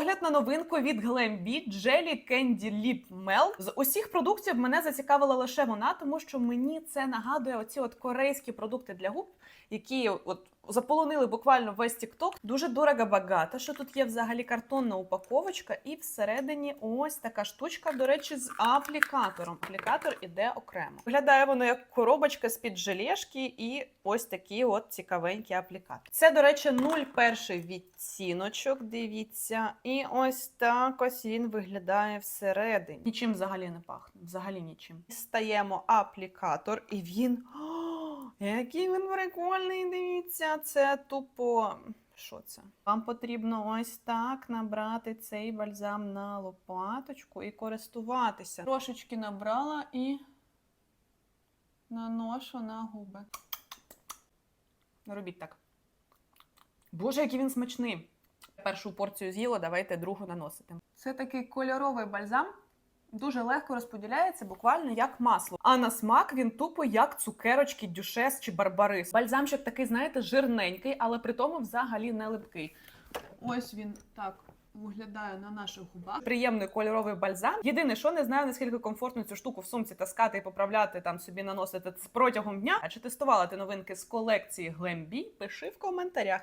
Огляд на новинку від Glambi Jelly Candy Lip Melt. З усіх продуктів мене зацікавила лише вона, тому що мені це нагадує оці от корейські продукти для губ, які от заполонили буквально весь TikTok. Дуже дорого багато. Що тут є взагалі картонна упаковочка, і всередині ось така штучка, до речі, з аплікатором. Аплікатор іде окремо. Виглядає воно як коробочка з-під желешки і ось такий от цікавенький аплікатор. Це, до речі, 0,1 відтіночок. Дивіться, і ось так ось він виглядає всередині. Нічим взагалі не пахне. Взагалі нічим. Стаємо аплікатор, і він. Який він прикольний! Дивіться, це тупо. Що це? Вам потрібно ось так набрати цей бальзам на лопаточку і користуватися. Трошечки набрала і наношу на губи. Робіть так. Боже, який він смачний! Першу порцію з'їла, давайте другу наносити. Це такий кольоровий бальзам. Дуже легко розподіляється, буквально як масло. А на смак він тупо як цукерочки, дюшес чи барбарис. Бальзамчик такий, знаєте, жирненький, але при тому взагалі не липкий. Ось він так виглядає на наших губах. Приємний кольоровий бальзам. Єдине, що не знаю, наскільки комфортно цю штуку в сумці таскати і поправляти там собі наносити протягом дня. А чи тестувала ти новинки з колекції Glambi? Пиши в коментарях.